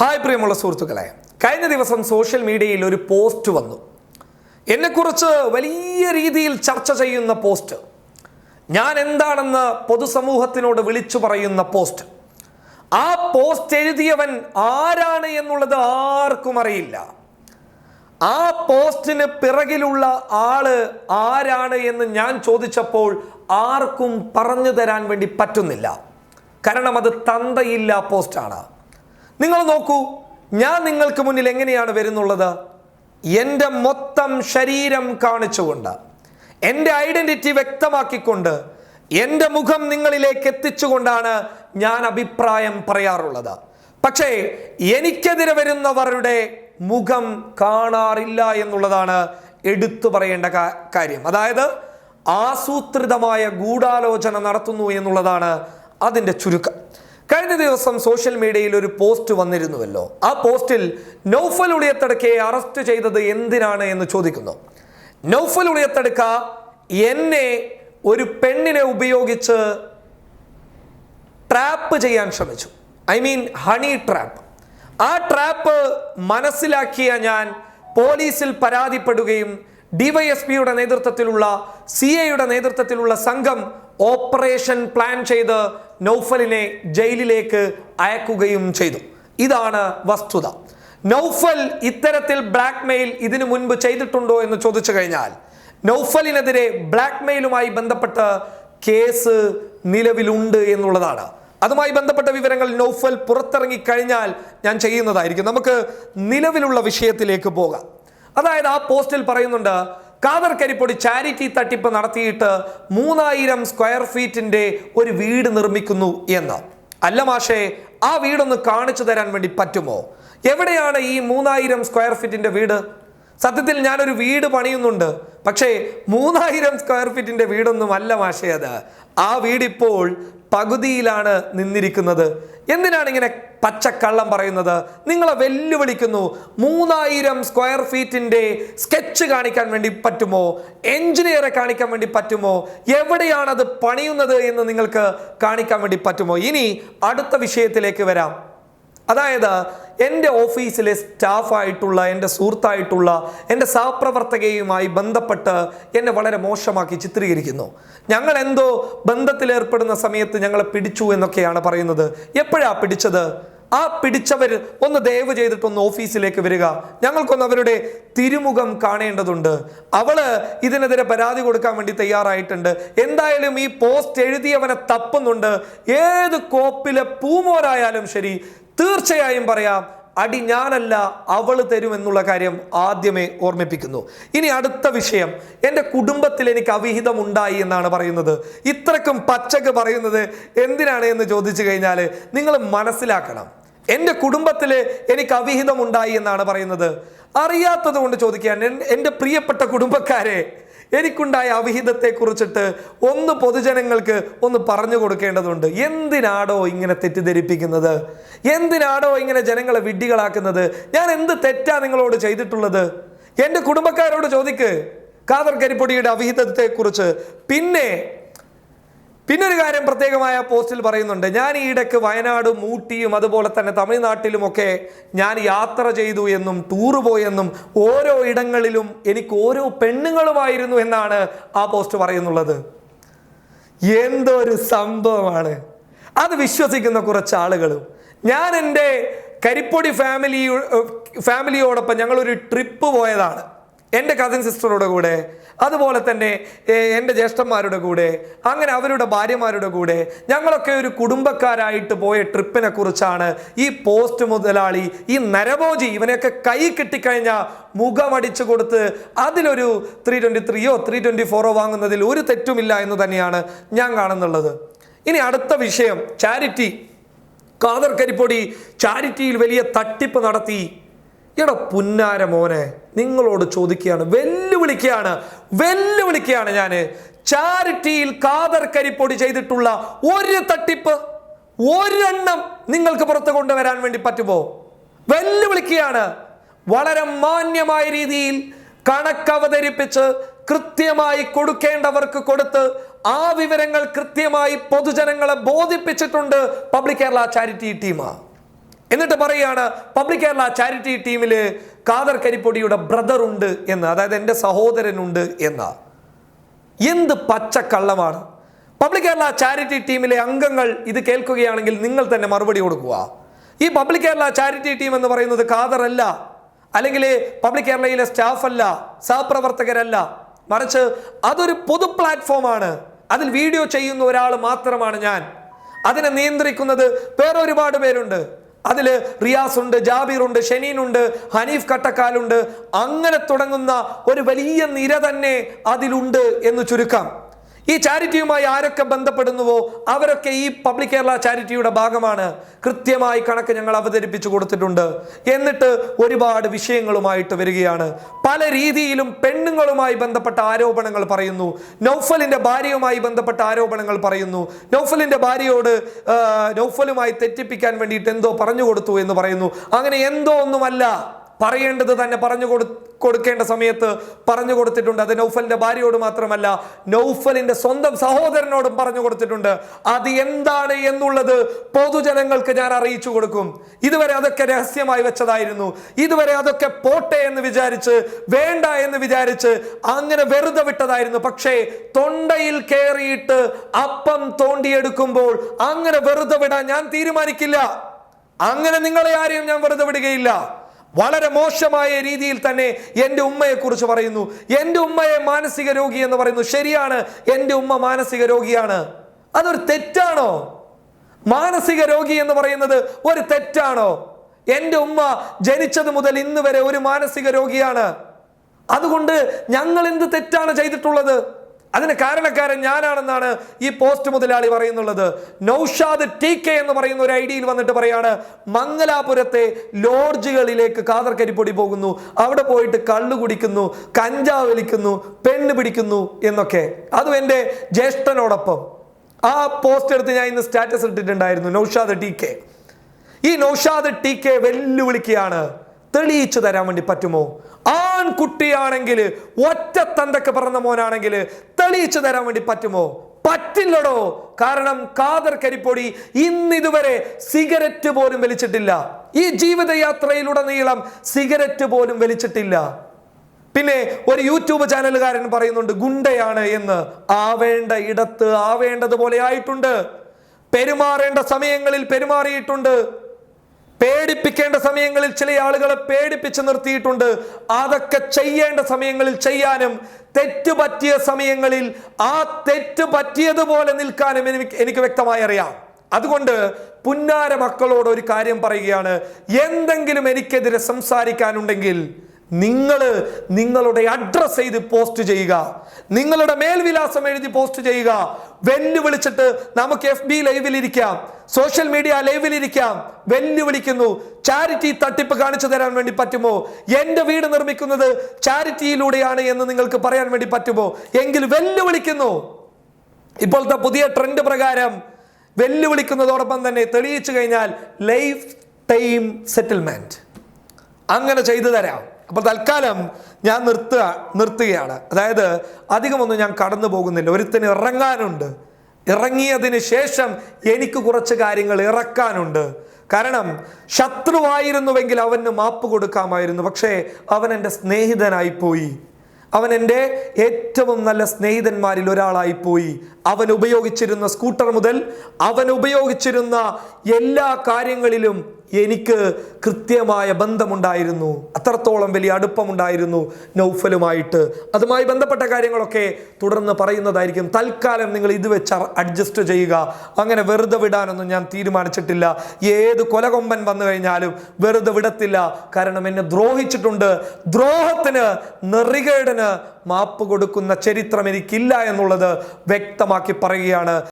Hi പ്രിയമുള്ള സുഹൃത്തുക്കളെ കഴിഞ്ഞ ദിവസം സോഷ്യൽ മീഡിയയിൽ ഒരു പോസ്റ്റ് വന്നു. എന്നെക്കുറിച്ച് വലിയ രീതിയിൽ ചർച്ച ചെയ്യുന്ന പോസ്റ്റ്. ഞാൻ എന്താണെന്ന് പൊതുസമൂഹത്തിനോട് വിളിച്ചു പറയുന്ന പോസ്റ്റ്. ആ പോസ്റ്റ് എഴുതിയവൻ ആരാണ് എന്നുള്ളത് ആർക്കും അറിയില്ല. ആ പോസ്റ്റിന് പിറകിലുള്ള ആൾ ആരാണ് എന്ന് ഞാൻ ചോദിച്ചപ്പോൾ ആർക്കും പറഞ്ഞു തരാൻ വേണ്ടി പറ്റുന്നില്ല. കാരണം അത് തന്തയില്ല പോസ്റ്റാണ്. നിങ്ങൾ നോക്കൂ ഞാൻ നിങ്ങൾക്ക് മുന്നിൽ എങ്ങനെയാണ് വരുന്നുള്ളത്? എന്റെ മൊത്തം ശരീരം കാണിച്ചുകൊണ്ട് എന്റെ ഐഡന്റിറ്റി വ്യക്തമാക്കിക്കൊണ്ട് എന്റെ മുഖം നിങ്ങളിലേക്ക് എത്തിച്ചുകൊണ്ടാണ് ഞാൻ അഭിപ്രായം പറയാറുള്ളത്. പക്ഷേ എനിക്കെതിരെ വരുന്നവരുടെ മുഖം കാണാറില്ല എന്നുള്ളതാണ് എടുത്തു പറയേണ്ട കാര്യം. അതായത് ആസൂത്രിതമായ ഗൂഢാലോചന നടത്തുന്നു എന്നുള്ളതാണ് അതിന്റെ ചുരുക്കം. കഴിഞ്ഞ ദിവസം സോഷ്യൽ മീഡിയയിൽ ഒരു പോസ്റ്റ് വന്നിരുന്നുവല്ലോ. ആ പോസ്റ്റിൽ നൗഫൽ ഉളിയത്തടുക്കയെ അറസ്റ്റ് ചെയ്തത് എന്തിനാണ് എന്ന് ചോദിക്കുന്നു. നൗഫൽ ഉളിയത്തടുക്ക എന്നെ ഒരു പെണ്ണിനെ ഉപയോഗിച്ച് ട്രാപ്പ് ചെയ്യാൻ ശ്രമിച്ചു. I mean honey trap. ആ ട്രാപ്പ് മനസ്സിലാക്കിയ ഞാൻ പോലീസിൽ പരാതിപ്പെടുകയും ഡിവൈഎസ്പിയുടെ നേതൃത്വത്തിലുള്ള സി എയുടെ നേതൃത്വത്തിലുള്ള സംഘം ഓപ്പറേഷൻ പ്ലാൻ ചെയ്ത് നൗഫലിനെ ജയിലിലേക്ക് അയക്കുകയും ചെയ്തു. ഇതാണ് വസ്തുത. നൗഫൽ ഇത്തരത്തിൽ ബ്ലാക്ക് മെയിൽ ഇതിനു മുൻപ് ചെയ്തിട്ടുണ്ടോ എന്ന് ചോദിച്ചു കഴിഞ്ഞാൽ നൗഫലിനെതിരെ ബ്ലാക്ക് മെയിലുമായി ബന്ധപ്പെട്ട് കേസ് നിലവിലുണ്ട് എന്നുള്ളതാണ്. അതുമായി ബന്ധപ്പെട്ട വിവരങ്ങൾ നൗഫൽ പുറത്തിറങ്ങി കഴിഞ്ഞാൽ ഞാൻ ചെയ്യുന്നതായിരിക്കും. നമുക്ക് നിലവിലുള്ള വിഷയത്തിലേക്ക് പോകാം. അതായത് ആ പോസ്റ്റിൽ പറയുന്നുണ്ട് കാദർ കരിപ്പൊടി ചാരിറ്റി തട്ടിപ്പ് നടത്തിയിട്ട് മൂന്നായിരം സ്ക്വയർ ഫീറ്റിന്റെ ഒരു വീട് നിർമ്മിക്കുന്നു എന്ന്. അല്ല മാഷേ ആ വീടൊന്ന് കാണിച്ചു തരാൻ വേണ്ടി പറ്റുമോ? എവിടെയാണ് ഈ മൂന്നായിരം സ്ക്വയർ ഫീറ്റിന്റെ വീട്? സത്യത്തിൽ ഞാനൊരു വീട് പണിയുന്നുണ്ട്. പക്ഷേ മൂന്നായിരം സ്ക്വയർ ഫീറ്റിന്റെ വീടൊന്നും അല്ല മാഷേ ആ വീടിപ്പോൾ പകുതിയിലാണ് നിന്നിരിക്കുന്നത്. എന്തിനാണ് ഇങ്ങനെ പച്ചക്കള്ളം പറയുന്നത്? നിങ്ങളെ വെല്ലുവിളിക്കുന്നു. മൂന്നായിരം സ്ക്വയർ ഫീറ്റിന്റെ സ്കെച്ച് കാണിക്കാൻ വേണ്ടി പറ്റുമോ? എഞ്ചിനീയറെ കാണിക്കാൻ വേണ്ടി പറ്റുമോ? എവിടെയാണത് പണിയുന്നത് എന്ന് നിങ്ങൾക്ക് കാണിക്കാൻ വേണ്ടി പറ്റുമോ? ഇനി അടുത്ത വിഷയത്തിലേക്ക് വരാം. അതായത് എന്റെ ഓഫീസിലെ സ്റ്റാഫായിട്ടുള്ള എന്റെ സുഹൃത്തായിട്ടുള്ള എന്റെ സഹപ്രവർത്തകയുമായി ബന്ധപ്പെട്ട് എന്നെ വളരെ മോശമാക്കി ചിത്രീകരിക്കുന്നു. ഞങ്ങൾ എന്തോ ബന്ധത്തിലേർപ്പെടുന്ന സമയത്ത് ഞങ്ങളെ പിടിച്ചു എന്നൊക്കെയാണ് പറയുന്നത്. എപ്പോഴാ പിടിച്ചത്? ആ പിടിച്ചവർ ഒന്ന് ദയവ് ചെയ്തിട്ടൊന്ന് ഓഫീസിലേക്ക് വരിക. ഞങ്ങൾക്കൊന്ന് അവരുടെ തിരുമുഖം കാണേണ്ടതുണ്ട്. അവൾ ഇതിനെതിരെ പരാതി കൊടുക്കാൻ വേണ്ടി തയ്യാറായിട്ടുണ്ട്. എന്തായാലും ഈ പോസ്റ്റ് എഴുതിയവനെ തപ്പുന്നുണ്ട്. ഏത് കോപ്പിലെ പൂമോരായാലും ശരി തീർച്ചയായും പറയാം അടി ഞാനല്ല അവൾ തരും എന്നുള്ള കാര്യം ആദ്യമേ ഓർമ്മിപ്പിക്കുന്നു. ഇനി അടുത്ത വിഷയം എന്റെ കുടുംബത്തിൽ എനിക്ക് അവിഹിതം ഉണ്ടായി എന്നാണ് പറയുന്നത്. ഇത്രക്കും പച്ചക്ക് പറയുന്നത് എന്തിനാണ് എന്ന് ചോദിച്ചു കഴിഞ്ഞാൽ നിങ്ങൾ മനസ്സിലാക്കണം. എന്റെ കുടുംബത്തിൽ എനിക്ക് അവിഹിതം ഉണ്ടായി എന്നാണ് പറയുന്നത്. അറിയാത്തത് കൊണ്ട് ചോദിക്കാൻ എന്റെ പ്രിയപ്പെട്ട കുടുംബക്കാരെ എനിക്കുണ്ടായ അവിഹിതത്തെ കുറിച്ചിട്ട് ഒന്ന് പൊതുജനങ്ങൾക്ക് ഒന്ന് പറഞ്ഞു കൊടുക്കേണ്ടതുണ്ട്. എന്തിനാടോ ഇങ്ങനെ തെറ്റിദ്ധരിപ്പിക്കുന്നത്? എന്തിനാടോ ഇങ്ങനെ ജനങ്ങളെ വിഡ്ഢികളാക്കുന്നത്? ഞാൻ എന്ത് തെറ്റാ നിങ്ങളോട് ചെയ്തിട്ടുള്ളത്? എന്റെ കുടുംബക്കാരോട് ചോദിക്ക്. കാതർ കരിപ്പൊടിയുടെ അവിഹിതത്തെ കുറിച്ച് പിന്നെ പിന്നെ ഒരു കാര്യം പ്രത്യേകമായ പോസ്റ്റിൽ പറയുന്നുണ്ട്. ഞാൻ ഈ ഇടയ്ക്ക് വയനാടും ഊട്ടിയും അതുപോലെ തന്നെ തമിഴ്നാട്ടിലുമൊക്കെ ഞാൻ യാത്ര ചെയ്തു എന്നും ടൂർ പോയെന്നും ഓരോ ഇടങ്ങളിലും എനിക്ക് ഓരോ പെണ്ണുങ്ങളുമായിരുന്നു എന്നാണ് ആ പോസ്റ്റ് പറയുന്നുള്ളത്. എന്തൊരു സംഭവമാണ്. അത് വിശ്വസിക്കുന്ന കുറച്ച് ആളുകളും. ഞാൻ എന്റെ കരിപ്പൊടി ഫാമിലി ഫാമിലിയോടൊപ്പം ഞങ്ങളൊരു ട്രിപ്പ് പോയതാണ്. എന്റെ കസിൻ സിസ്റ്ററുടെ കൂടെ അതുപോലെ തന്നെ എന്റെ ജ്യേഷ്ഠന്മാരുടെ കൂടെ അങ്ങനെ അവരുടെ ഭാര്യമാരുടെ കൂടെ ഞങ്ങളൊക്കെ ഒരു കുടുംബക്കാരായിട്ട് പോയ ട്രിപ്പിനെ കുറിച്ചാണ് ഈ പോസ്റ്റ് മുതലാളി ഈ നരഭോജി ഇവനെയൊക്കെ കൈ കിട്ടിക്കഴിഞ്ഞാൽ മുഖമടിച്ചു കൊടുത്ത് അതിലൊരു ത്രീ ട്വന്റി ത്രീയോ ത്രീ ട്വന്റി ഫോറോ വാങ്ങുന്നതിൽ ഒരു തെറ്റുമില്ല എന്ന് തന്നെയാണ് ഞാൻ കാണുന്നുള്ളത്. ഇനി അടുത്ത വിഷയം ചാരിറ്റി കാദർ കരിപ്പൊടി ചാരിറ്റിയിൽ വലിയ തട്ടിപ്പ് നടത്തി. എടാ പുന്നാര മോനെ നിങ്ങളോട് ചോദിക്കുകയാണ് വെല്ലുവിളിക്കുകയാണ് വെല്ലുവിളിക്കുകയാണ് ഞാൻ ചാരിറ്റിയിൽ കാതർ കരിപ്പൊടി ചെയ്തിട്ടുള്ള ഒരു തട്ടിപ്പ് ഒരെണ്ണം നിങ്ങൾക്ക് പുറത്ത് കൊണ്ടുവരാൻ വേണ്ടി പറ്റുമോ? വെല്ലുവിളിക്കുകയാണ്. വളരെ മാന്യമായ രീതിയിൽ കണക്കവതരിപ്പിച്ച് കൃത്യമായി കൊടുക്കേണ്ടവർക്ക് കൊടുത്ത് ആ വിവരങ്ങൾ കൃത്യമായി പൊതുജനങ്ങളെ ബോധിപ്പിച്ചിട്ടുണ്ട് പബ്ലിക് കേരള ചാരിറ്റി ടീം എന്നിട്ട് പറയുകയാണ് പബ്ലിക് കേരള ചാരിറ്റി ടീമിൽ കാദർ കരിപ്പൊടിയുടെ ബ്രദർ ഉണ്ട് എന്ന് അതായത് എന്റെ സഹോദരനുണ്ട് എന്ന്. എന്ത് പച്ചക്കള്ളമാണ്. പബ്ലിക് കേരള ചാരിറ്റി ടീമിലെ അംഗങ്ങൾ ഇത് കേൾക്കുകയാണെങ്കിൽ നിങ്ങൾ തന്നെ മറുപടി കൊടുക്കുക. ഈ പബ്ലിക് കേരള ചാരിറ്റി ടീം എന്ന് പറയുന്നത് കാദർ അല്ല അല്ലെങ്കിൽ പബ്ലിക് കേരളയിലെ സ്റ്റാഫ് അല്ല സഹപ്രവർത്തകരല്ല. മറിച്ച് അതൊരു പൊതു പ്ലാറ്റ്ഫോമാണ്. അതിൽ വീഡിയോ ചെയ്യുന്ന ഒരാൾ മാത്രമാണ് ഞാൻ. അതിനെ നിയന്ത്രിക്കുന്നത് വേറെ ഒരുപാട് പേരുണ്ട്. അതിൽ റിയാസ് ഉണ്ട് ജാബിർ ഉണ്ട് ഷെനീൻ ഉണ്ട് ഹനീഫ് കട്ടക്കാലുണ്ട്. അങ്ങനെ തുടങ്ങുന്ന ഒരു വലിയ നിര തന്നെ അതിലുണ്ട് എന്ന് ചുരുക്കം. ഈ ചാരിറ്റിയുമായി ആരൊക്കെ ബന്ധപ്പെടുന്നുവോ അവരൊക്കെ ഈ പബ്ലിക് കേരള ചാരിറ്റിയുടെ ഭാഗമാണ്. കൃത്യമായി കണക്ക് ഞങ്ങൾ അവതരിപ്പിച്ചു കൊടുത്തിട്ടുണ്ട്. എന്നിട്ട് ഒരുപാട് വിഷയങ്ങളുമായിട്ട് വരികയാണ്. പല രീതിയിലും പെണ്ണുങ്ങളുമായി ബന്ധപ്പെട്ട ആരോപണങ്ങൾ പറയുന്നു. നൗഫലിന്റെ ഭാര്യയുമായി ബന്ധപ്പെട്ട ആരോപണങ്ങൾ പറയുന്നു. നൗഫലിന്റെ ഭാര്യയോട് നൗഫലുമായി തെറ്റിപ്പിക്കാൻ വേണ്ടിയിട്ട് എന്തോ പറഞ്ഞു കൊടുത്തു എന്ന് പറയുന്നു. അങ്ങനെ എന്തോ ഒന്നുമല്ല. പറയേണ്ടത് തന്നെ പറഞ്ഞു കൊടു കൊടുക്കേണ്ട സമയത്ത് പറഞ്ഞു കൊടുത്തിട്ടുണ്ട്. അത് നൗഫലിന്റെ ഭാര്യയോട് മാത്രമല്ല നൗഫലിന്റെ സ്വന്തം സഹോദരനോടും പറഞ്ഞു കൊടുത്തിട്ടുണ്ട്. അത് എന്താണ് എന്നുള്ളത് പൊതുജനങ്ങൾക്ക് ഞാൻ അറിയിച്ചു കൊടുക്കും. ഇതുവരെ അതൊക്കെ രഹസ്യമായി വെച്ചതായിരുന്നു. ഇതുവരെ അതൊക്കെ പോട്ടെ എന്ന് വിചാരിച്ച് വേണ്ട എന്ന് വിചാരിച്ച് അങ്ങനെ വെറുതെ വിട്ടതായിരുന്നു. പക്ഷേ തൊണ്ടയിൽ കയറിയിട്ട് അപ്പം തോണ്ടിയെടുക്കുമ്പോൾ അങ്ങനെ വെറുതെ വിടാൻ ഞാൻ തീരുമാനിക്കില്ല. അങ്ങനെ നിങ്ങളെ ആരെയും ഞാൻ വെറുതെ വിടുകയില്ല. വളരെ മോശമായ രീതിയിൽ തന്നെ എന്റെ ഉമ്മയെക്കുറിച്ച് പറയുന്നു. എന്റെ ഉമ്മയെ മാനസിക രോഗി എന്ന് പറയുന്നു. ശരിയാണ് എന്റെ ഉമ്മ മാനസിക രോഗിയാണ്. അതൊരു തെറ്റാണോ? മാനസിക രോഗി എന്ന് പറയുന്നത് ഒരു തെറ്റാണോ? എന്റെ ഉമ്മ ജനിച്ചത് മുതൽ ഇന്ന് വരെ ഒരു മാനസിക രോഗിയാണ്. അതുകൊണ്ട് ഞങ്ങൾ എന്ത് തെറ്റാണ് ചെയ്തിട്ടുള്ളത്? അതിന് കാരണക്കാരൻ ഞാനാണെന്നാണ് ഈ പോസ്റ്റ് മുതലാളി പറയുന്നുള്ളത്. നൌഷാദ് ടി കെ എന്ന് പറയുന്ന ഒരു ഐഡിയിൽ വന്നിട്ട് പറയാണ് മംഗലാപുരത്തെ ലോഡ്ജുകളിലേക്ക് കാതർക്കരിപ്പൊടി പോകുന്നു. അവിടെ പോയിട്ട് കള്ളു കുടിക്കുന്നു കഞ്ചാവ് വലിക്കുന്നു പെണ്ണ് പിടിക്കുന്നു എന്നൊക്കെ. അതും എന്റെ ജ്യേഷ്ഠനോടൊപ്പം. ആ പോസ്റ്റ് എടുത്ത് ഞാൻ ഇന്ന് സ്റ്റാറ്റസ് ഇട്ടിട്ടുണ്ടായിരുന്നു നൌഷാദ് ടി കെ. ഈ നൌഷാദ് ടി കെ വെല്ലുവിളിക്കുകയാണ്. തെളിയിച്ചു തരാൻ വേണ്ടി പറ്റുമോ? ആൺകുട്ടിയാണെങ്കിൽ ഒറ്റ തന്തക്ക് പറഞ്ഞ മോനാണെങ്കിൽ തെളിയിച്ചു തരാൻ വേണ്ടി പറ്റുമോ? പറ്റില്ലടോ. കാരണം കാതർ കരിപ്പൊടി ഇന്നിതുവരെ സിഗരറ്റ് പോലും വലിച്ചിട്ടില്ല. ഈ ജീവിതയാത്രയിലുടനീളം സിഗരറ്റ് പോലും വലിച്ചിട്ടില്ല. പിന്നെ ഒരു യൂട്യൂബ് ചാനലുകാരൻ പറയുന്നുണ്ട് ഗുണ്ടയാണ് എന്ന്. ആവേണ്ട ഇടത്ത് ആവേണ്ടതുപോലെ ആയിട്ടുണ്ട്. പെരുമാറേണ്ട സമയങ്ങളിൽ പെരുമാറിയിട്ടുണ്ട്. പേടിപ്പിക്കേണ്ട സമയങ്ങളിൽ ചില ആളുകളെ പേടിപ്പിച്ച് നിർത്തിയിട്ടുണ്ട്. അതൊക്കെ ചെയ്യേണ്ട സമയങ്ങളിൽ ചെയ്യാനും തെറ്റ് പറ്റിയ സമയങ്ങളിൽ ആ തെറ്റ് പറ്റിയതുപോലെ നിൽക്കാനും എനിക്ക് എനിക്ക് വ്യക്തമായി അറിയാം. അതുകൊണ്ട് പുന്നാര മക്കളോട് ഒരു കാര്യം പറയുകയാണ്. എന്തെങ്കിലും എനിക്കെതിരെ സംസാരിക്കാനുണ്ടെങ്കിൽ നിങ്ങൾ നിങ്ങളുടെ അഡ്രസ്സ് ചെയ്ത് പോസ്റ്റ് ചെയ്യുക. നിങ്ങളുടെ മേൽവിലാസം എഴുതി പോസ്റ്റ് ചെയ്യുക. വെല്ലുവിളിച്ചിട്ട് നമുക്ക് എഫ് ബി ലൈവിലിരിക്കാം സോഷ്യൽ മീഡിയ ലൈവിലിരിക്കാം വെല്ലുവിളിക്കുന്നു. ചാരിറ്റി തട്ടിപ്പ് കാണിച്ചു തരാൻ വേണ്ടി പറ്റുമോ? എന്റെ വീട് നിർമ്മിക്കുന്നത് ചാരിറ്റിയിലൂടെയാണ് എന്ന് നിങ്ങൾക്ക് പറയാൻ വേണ്ടി പറ്റുമോ? എങ്കിൽ വെല്ലുവിളിക്കുന്നു. ഇപ്പോഴത്തെ പുതിയ ട്രെൻഡ് പ്രകാരം വെല്ലുവിളിക്കുന്നതോടൊപ്പം തന്നെ തെളിയിച്ചു കഴിഞ്ഞാൽ ലൈഫ് ടൈം സെറ്റിൽമെന്റ് അങ്ങനെ ചെയ്തു തരാം. അപ്പോൾ തൽക്കാലം ഞാൻ നിർത്തുക നിർത്തുകയാണ്. അതായത് അധികമൊന്നും ഞാൻ കടന്നു പോകുന്നില്ല. ഒരുത്തിന് ഇറങ്ങാനുണ്ട്. ഇറങ്ങിയതിന് ശേഷം എനിക്ക് കുറച്ച് കാര്യങ്ങൾ ഇറക്കാനുണ്ട്. കാരണം ശത്രുവായിരുന്നുവെങ്കിൽ അവന് മാപ്പ് കൊടുക്കാമായിരുന്നു. പക്ഷേ അവൻ എന്റെ സ്നേഹിതനായി പോയി അവൻ എന്റെ ഏറ്റവും നല്ല സ്നേഹിതന്മാരിൽ ഒരാളായി പോയി അവൻ ഉപയോഗിച്ചിരുന്ന സ്കൂട്ടർ മുതൽ അവൻ ഉപയോഗിച്ചിരുന്ന എല്ലാ കാര്യങ്ങളിലും എനിക്ക് കൃത്യമായ ബന്ധമുണ്ടായിരുന്നു. അത്രത്തോളം വലിയ അടുപ്പമുണ്ടായിരുന്നു നൗഫലുമായിട്ട്. അതുമായി ബന്ധപ്പെട്ട കാര്യങ്ങളൊക്കെ തുടർന്ന് പറയുന്നതായിരിക്കും. തൽക്കാലം നിങ്ങൾ ഇത് വെച്ച് അഡ്ജസ്റ്റ് ചെയ്യുക. അങ്ങനെ വെറുതെ വിടാനൊന്നും ഞാൻ തീരുമാനിച്ചിട്ടില്ല. ഏത് കൊലകൊമ്പൻ വന്നു കഴിഞ്ഞാലും വെറുതെ വിടത്തില്ല. കാരണം എന്നെ ദ്രോഹിച്ചിട്ടുണ്ട്. ദ്രോഹത്തിന് നെറികേടിന് മാപ്പ് കൊടുക്കുന്ന ചരിത്രം എനിക്കില്ല എന്നുള്ളത് വ്യക്തമാക്കി പറയുകയാണ്.